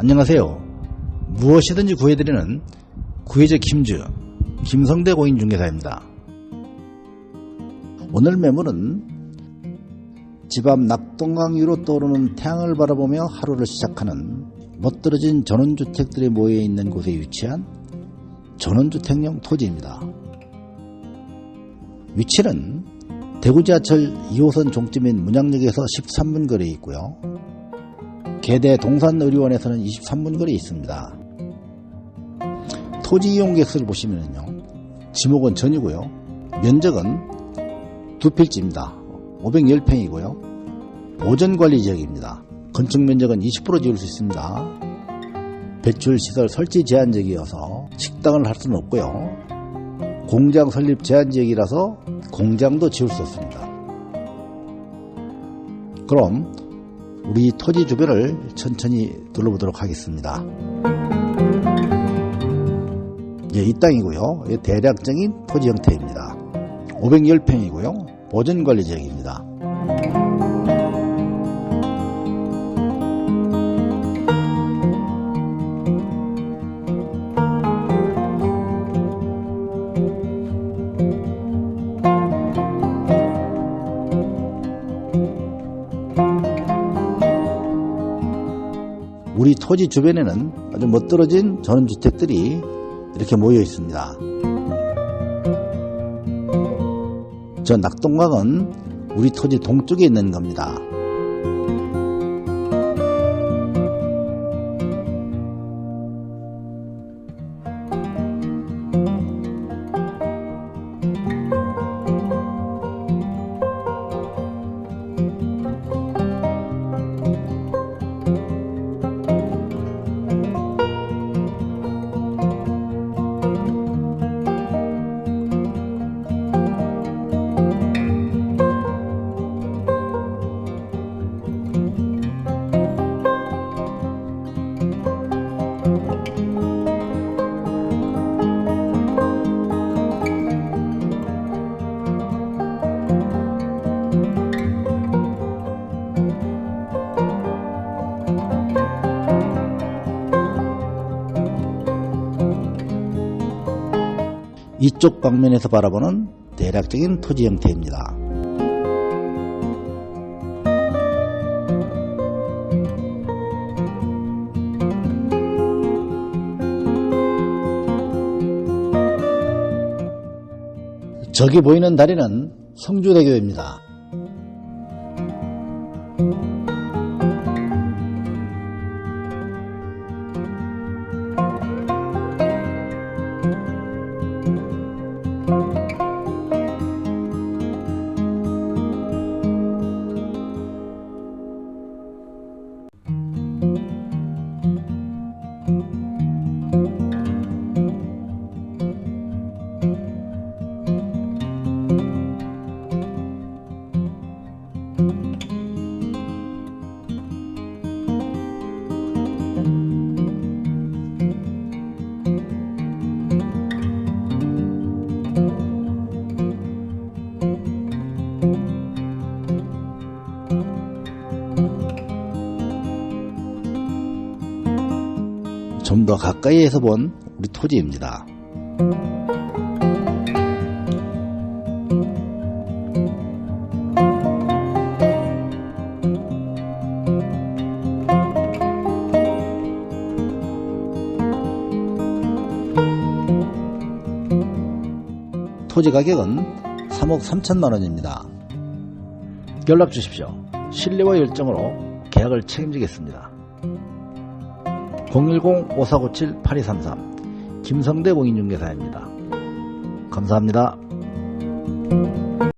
안녕하세요. 무엇이든지 구해드리는 구해적 힘주 김성대 공인중개사입니다. 오늘 매물은 집 앞 낙동강 위로 떠오르는 태양을 바라보며 하루를 시작하는 멋들어진 전원주택들이 모여 있는 곳에 위치한 전원주택용 토지입니다. 위치는 대구 지하철 2호선 종점인 문양역에서 13분 거리에 있고요. 계대 동산의료원에서는 23분 거리에 있습니다. 토지 이용 계획서를 보시면요. 지목은 전이고요. 면적은 두 필지입니다. 510평이고요. 보전관리 지역입니다. 건축 면적은 20% 지을 수 있습니다. 배출 시설 설치 제한 지역이어서 식당을 할 수는 없고요. 공장 설립 제한 지역이라서 공장도 지을 수 없습니다. 그럼 우리 토지 주변을 천천히 둘러보도록 하겠습니다. 예, 이 땅이고요. 예, 대략적인 토지 형태입니다. 510평이고요. 보전관리 지역입니다. 우리 토지 주변에는 아주 멋들어진 전원주택들이 이렇게 모여 있습니다. 저 낙동강은 우리 토지 동쪽에 있는 겁니다. 이쪽 방면에서 바라보는 대략적인 토지 형태입니다. 저기 보이는 다리는 성주대교입니다. 좀 더 가까이에서 본 우리 토지입니다. 토지 가격은 3억 3천만 원입니다. 연락 주십시오. 신뢰와 열정으로 계약을 책임지겠습니다. 010-5497-8233 김성대 공인중개사입니다. 감사합니다.